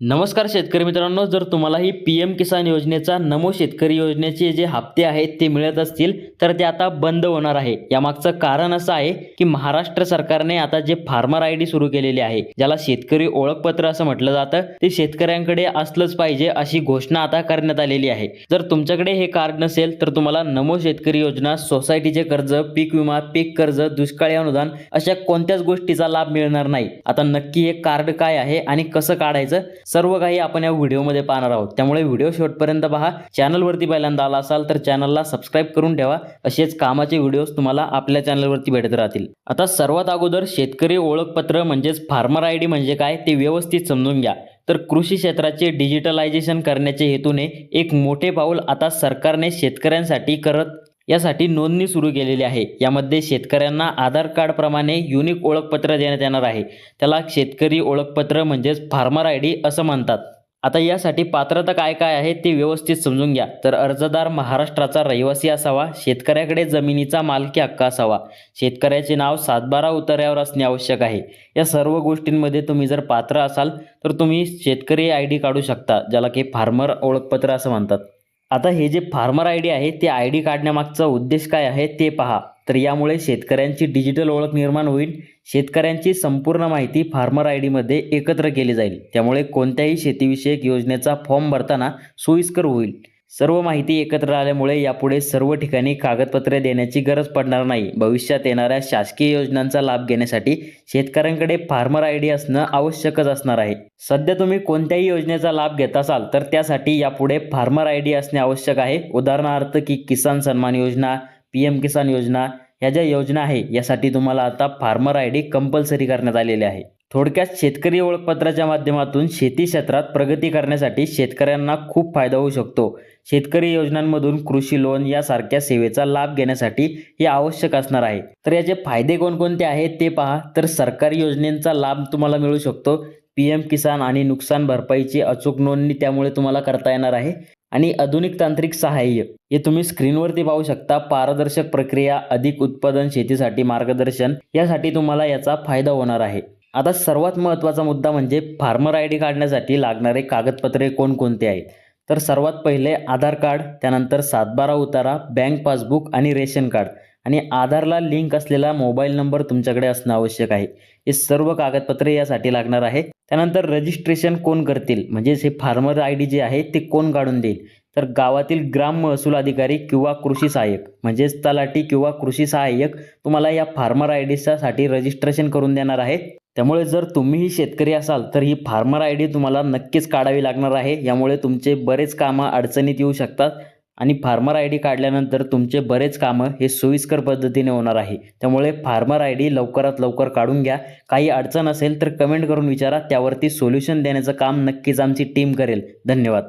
नमस्कार शेतकरी मित्रांनो जर तुम्हाला ही पी एम किसान योजनेचा नमो शेतकरी योजनेचे जे हप्ते आहेत ते मिळत असतील तर ते आता बंद होणार आहे. यामागचं कारण असं आहे की महाराष्ट्र सरकारने आता जे फार्मर आय डी सुरू केलेली आहे ज्याला शेतकरी ओळखपत्र असं म्हटलं जातं ते शेतकऱ्यांकडे असलंच पाहिजे अशी घोषणा आता करण्यात आलेली आहे. जर तुमच्याकडे हे कार्ड नसेल तर तुम्हाला नमो शेतकरी योजना सोसायटीचे कर्ज पीक विमा पीक कर्ज दुष्काळी अनुदान अशा कोणत्याच गोष्टीचा लाभ मिळणार नाही. आता नक्की हे कार्ड काय आहे आणि कसं काढायचं सर्व काही आपण या व्हिडिओमध्ये पाहणार आहोत. त्यामुळे व्हिडिओ शेवटपर्यंत पहा. चॅनलवरती पहिल्यांदा आला असाल तर चॅनलला सबस्क्राईब करून ठेवा. असेच कामाचे व्हिडिओज तुम्हाला आपल्या चॅनलवरती भेटत राहतील. आता सर्वात अगोदर शेतकरी ओळखपत्र म्हणजेच फार्मर आय डी म्हणजे काय ते व्यवस्थित समजून घ्या. तर कृषी क्षेत्राचे डिजिटलायझेशन करण्याच्या हेतूने एक मोठे पाऊल आता सरकारने शेतकऱ्यांसाठी करत यासाठी नोंदणी सुरू केलेली आहे. यामध्ये शेतकऱ्यांना आधार कार्ड प्रमाणे युनिक ओळखपत्र देण्यात येणार आहे. त्याला शेतकरी ओळखपत्र म्हणजेच फार्मर आय डी असं म्हणतात. आता यासाठी पात्रता काय काय आहे ते व्यवस्थित समजून घ्या. तर अर्जदार महाराष्ट्राचा रहिवासी असावा शेतकऱ्याकडे जमिनीचा मालकी हक्क असावा. शेतकऱ्याचे नाव सातबारा उतार्यावर असणे आवश्यक आहे. या सर्व गोष्टींमध्ये तुम्ही जर पात्र असाल तर तुम्ही शेतकरी आय डी काढू शकता ज्याला की फार्मर ओळखपत्र असं म्हणतात. आता हे जे फार्मर आय डी आहे ते आय डी काढण्यामागचा उद्देश काय आहे ते पहा. तर यामुळे शेतकऱ्यांची डिजिटल ओळख निर्माण होईल. शेतकऱ्यांची संपूर्ण माहिती फार्मर आय डीमध्ये एकत्र केली जाईल. त्यामुळे कोणत्याही शेतीविषयक योजनेचा फॉर्म भरताना सोयीस्कर होईल. सर्व माहिती एकत्र आल्यामुळे यापुढे सर्व ठिकाणी कागदपत्रे देण्याची गरज पडणार नाही. भविष्यात येणाऱ्या शासकीय योजनांचा लाभ घेण्यासाठी शेतकऱ्यांकडे फार्मर आय डी असणं आवश्यकच असणार आहे. सध्या तुम्ही कोणत्याही योजनेचा लाभ घेत असाल तर त्यासाठी यापुढे फार्मर आय डी असणे आवश्यक आहे. उदाहरणार्थ की किसान सन्मान योजना पी एम किसान योजना ह्या ज्या योजना आहे यासाठी तुम्हाला आता फार्मर आय डी कंपल्सरी करण्यात आलेली आहे. थोडक्यात शेतकरी ओळखपत्राच्या माध्यमातून शेती क्षेत्रात प्रगती करण्यासाठी शेतकऱ्यांना खूप फायदा होऊ शकतो. शेतकरी योजनांमधून कृषी लोन यासारख्या सेवेचा लाभ घेण्यासाठी हे आवश्यक असणार आहे. तर याचे फायदे कोणकोणते आहेत ते पहा. तर सरकारी योजनेचा लाभ तुम्हाला मिळू शकतो. पी एम किसान आणि नुकसान भरपाईची अचूक नोंदणी त्यामुळे तुम्हाला करता येणार आहे. आणि आधुनिक तांत्रिक सहाय्य हे तुम्ही स्क्रीनवरती पाहू शकता. पारदर्शक प्रक्रिया अधिक उत्पादन शेतीसाठी मार्गदर्शन यासाठी तुम्हाला याचा फायदा होणार आहे. आता सर्वात महत्त्वाचा मुद्दा म्हणजे फार्मर आय डी काढण्यासाठी लागणारे कागदपत्रे कोणकोणते आहेत? तर सर्वात पहिले आधार कार्ड त्यानंतर सातबारा उतारा बँक पासबुक आणि रेशन कार्ड. आणि आधारला लिंक असलेला मोबाईल नंबर तुमच्याकडे असणं आवश्यक आहे. हे सर्व कागदपत्रे यासाठी लागणार आहे. त्यानंतर रजिस्ट्रेशन कोण करतील? म्हणजेच हे फार्मर आय डी जे आहे ते कोण काढून देईल? तर गावातील ग्राम महसूल अधिकारी किंवा कृषी सहाय्यक म्हणजेच तलाठी किंवा कृषी सहाय्यक तुम्हाला या फार्मर आय डीसाठी रजिस्ट्रेशन करून देणार आहे. त्यामुळे जर तुम्हीही शेतकरी असाल तर ही फार्मर आय डी तुम्हाला नक्कीच काढावी लागणार आहे. यामुळे तुमचे बरेच कामं अडचणीत येऊ शकतात आणि फार्मर आय डी काढल्यानंतर तुमचे बरेच कामं हे सोयीस्कर पद्धतीने होणार आहे. त्यामुळे फार्मर आय डी लवकरात लवकर काढून घ्या. काही अडचण असेल तर कमेंट करून विचारा. त्यावरती सोल्युशन देण्याचं काम नक्कीच आमची टीम करेल. धन्यवाद.